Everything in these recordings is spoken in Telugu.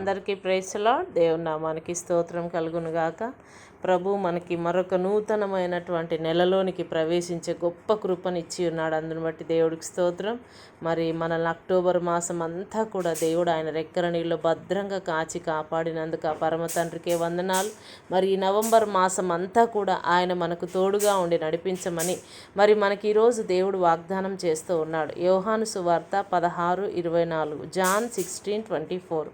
అందరికీ ప్రేసలో దేవుని నామానికి స్తోత్రం కలుగును గాక. ప్రభు మనకి మరొక నూతనమైనటువంటి నెలలోనికి ప్రవేశించే గొప్ప కృపనిచ్చి ఉన్నాడు. అందుని బట్టి దేవుడికి స్తోత్రం. మరి మనల్ని అక్టోబర్ మాసం అంతా కూడా దేవుడు ఆయన రెక్కర నీళ్ళు భద్రంగా కాచి కాపాడినందుకు ఆ పరమ తండ్రికే వందనాలు. మరి ఈ నవంబర్ మాసం అంతా కూడా ఆయన మనకు తోడుగా ఉండి నడిపించమని మరి మనకి ఈరోజు దేవుడు వాగ్దానం చేస్తూ ఉన్నాడు. యోహాను సువార్త పదహారు ఇరవై నాలుగు జాన్ సిక్స్టీన్ ట్వంటీ ఫోర్.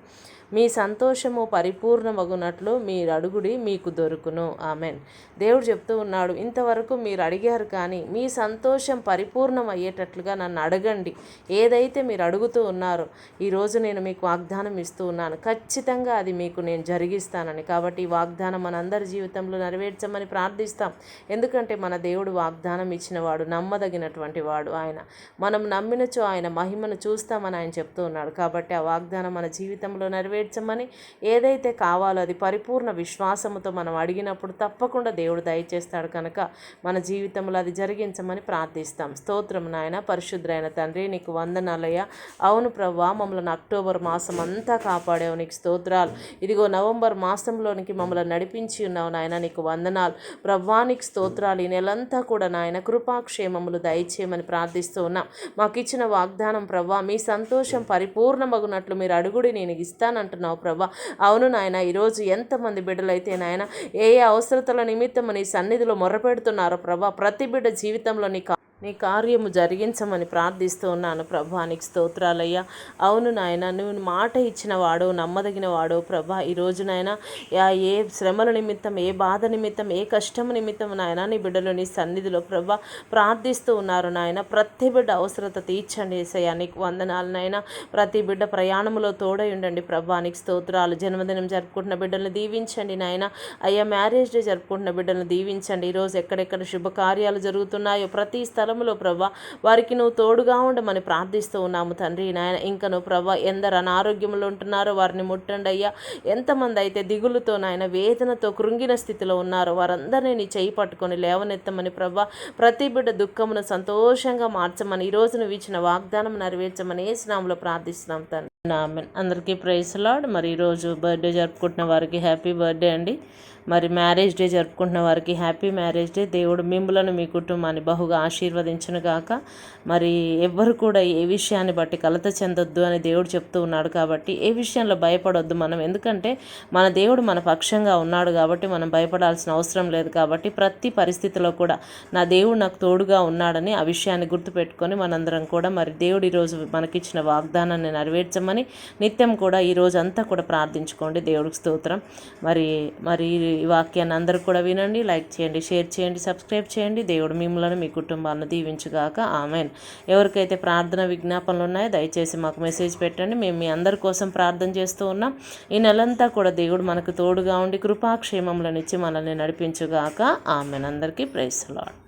మీ సంతోషము పరిపూర్ణమగునట్లు మీరు అడుగుడి మీకు దొరుకును. ఆమెన్. దేవుడు చెప్తూ ఉన్నాడు ఇంతవరకు మీరు అడిగారు కానీ మీ సంతోషం పరిపూర్ణం అయ్యేటట్లుగా నన్ను అడగండి. ఏదైతే మీరు అడుగుతూ ఉన్నారో ఈరోజు నేను మీకు వాగ్దానం ఇస్తూ ఉన్నాను. ఖచ్చితంగా అది మీకు నేను జరిగిస్తానని. కాబట్టి ఈ వాగ్దానం మనందరి జీవితంలో నెరవేర్చమని ప్రార్థిస్తాం. ఎందుకంటే మన దేవుడు వాగ్దానం ఇచ్చిన వాడు నమ్మదగినటువంటి వాడు ఆయన. మనం నమ్మినచో ఆయన మహిమను చూస్తామని ఆయన చెప్తూ ఉన్నాడు. కాబట్టి ఆ వాగ్దానం మన జీవితంలో నెరవేర్ నెరవేర్చమని ఏదైతే కావాలో అది పరిపూర్ణ విశ్వాసముతో మనం అడిగినప్పుడు తప్పకుండా దేవుడు దయచేస్తాడు కనుక మన జీవితంలో అది జరిగించమని ప్రార్థిస్తాం. స్తోత్రం నాయన పరిశుద్రైన తండ్రి నీకు వందనాలయ్య. అవును ప్రవ్వా మమ్మల్ని అక్టోబర్ మాసం అంతా కాపాడావు నీకు స్తోత్రాలు. ఇదిగో నవంబర్ మాసంలోనికి మమ్మల్ని నడిపించి ఉన్నావు నాయన నీకు వందనాలు. ప్రవ్వానికి స్తోత్రాలు. ఈ నెలంతా కూడా నాయన కృపాక్షేమములు దయచేయమని ప్రార్థిస్తూ ఉన్నాం. మాకు ఇచ్చిన వాగ్దానం ప్రవ్వా మీ సంతోషం పరిపూర్ణమగునట్లు మీరు అడుగుడి నేను ఇస్తాను అంటున్నావు ప్రభా. అవును నాయన ఈరోజు ఎంతమంది బిడ్డలైతే నాయన ఏ ఏ అవసరతల నిమిత్తం నీ సన్నిధిలో మొరపెడుతున్నారో ప్రభా ప్రతి బిడ్డ జీవితంలో నీ నీ కార్యము జరిగించమని ప్రార్థిస్తూ ఉన్నాను ప్రభానికి స్తోత్రాలయ్యా. అవును నాయన నువ్వు మాట ఇచ్చిన వాడో నమ్మదగిన వాడో ప్రభా. ఈరోజు నాయన ఏ శ్రమల నిమిత్తం ఏ బాధ నిమిత్తం ఏ కష్టం నిమిత్తం నాయన నీ బిడ్డలు నీ సన్నిధిలో ప్రభా ప్రార్థిస్తూ ఉన్నారు నాయన. ప్రతి బిడ్డ అవసరత తీర్చండి ఏసయ్యా. నీకు వందనాలు నాయన. ప్రతి బిడ్డ ప్రయాణంలో తోడై ఉండండి ప్రభానికి స్తోత్రాలు. జన్మదినం జరుపుకుంటున్న బిడ్డలను దీవించండి నాయన. అయ్యా మ్యారేజ్ డే జరుపుకుంటున్న బిడ్డలను దీవించండి. ఈరోజు ఎక్కడెక్కడ శుభకార్యాలు జరుగుతున్నాయో ప్రతి స్థలం స్థలములో ప్రభా. వారికి నువ్వు తోడుగా ఉండమని ప్రార్థిస్తూ ఉన్నాము తండ్రి నాయన. ఇంకా నువ్వు ప్రభా ఎందరు అనారోగ్యంలో ఉంటున్నారో వారిని ముట్టండి అయ్యా. ఎంతమంది అయితే దిగులుతో నాయన వేదనతో కృంగిన స్థితిలో ఉన్నారో వారందరినీ నీ చేయి పట్టుకొని లేవనెత్తమని ప్రభా. ప్రతి బిడ్డ దుఃఖమును సంతోషంగా మార్చమని ఈ నువ్వు ఇచ్చిన వాగ్దానం నెరవేర్చమని ఏ స్నామంలో ప్రార్థిస్తున్నాం తండ్రి. అందరికీ ప్రైస్ లాడ్. మరి ఈరోజు బర్త్డే జరుపుకుంటున్న వారికి హ్యాపీ బర్త్డే అండి. మరి మ్యారేజ్ డే జరుపుకుంటున్న వారికి హ్యాపీ మ్యారేజ్ డే. దేవుడు మిమ్మలను మీ కుటుంబాన్ని బహుగా ఆశీర్వదించను గాక. మరి ఎవ్వరు కూడా ఏ విషయాన్ని బట్టి కలత చెందొద్దు అని దేవుడు చెప్తూ ఉన్నాడు కాబట్టి ఏ విషయంలో భయపడొద్దు మనం. ఎందుకంటే మన దేవుడు మన పక్షంగా ఉన్నాడు కాబట్టి మనం భయపడాల్సిన అవసరం లేదు కాబట్టి ప్రతి పరిస్థితిలో కూడా నా దేవుడు నాకు తోడుగా ఉన్నాడని ఆ విషయాన్ని గుర్తుపెట్టుకొని మనందరం కూడా మరి దేవుడు ఈరోజు మనకిచ్చిన వాగ్దానాన్ని నెరవేర్చమని నిత్యం కూడా ఈరోజు అంతా కూడా ప్రార్థించుకోండి. దేవుడికి స్తోత్రం. మరి మరి ఈ వాక్యాన్ని అందరూ కూడా వినండి లైక్ చేయండి షేర్ చేయండి సబ్స్క్రైబ్ చేయండి. దేవుడు మిమ్మల్ని మీ కుటుంబాలను దీవించుగాక. ఆమెన్. ఎవరికైతే ప్రార్థన విజ్ఞాపనలు ఉన్నాయో దయచేసి మాకు మెసేజ్ పెట్టండి. మేము మీ అందరి కోసం ప్రార్థన చేస్తూ ఉన్నాం. ఈ నెలంతా కూడా దేవుడు మనకు తోడుగా ఉండి కృపాక్షేమములను ఇచ్చి మనల్ని నడిపించుగాక. ఆమెన్. అందరికీ ప్రైస్ లాడ్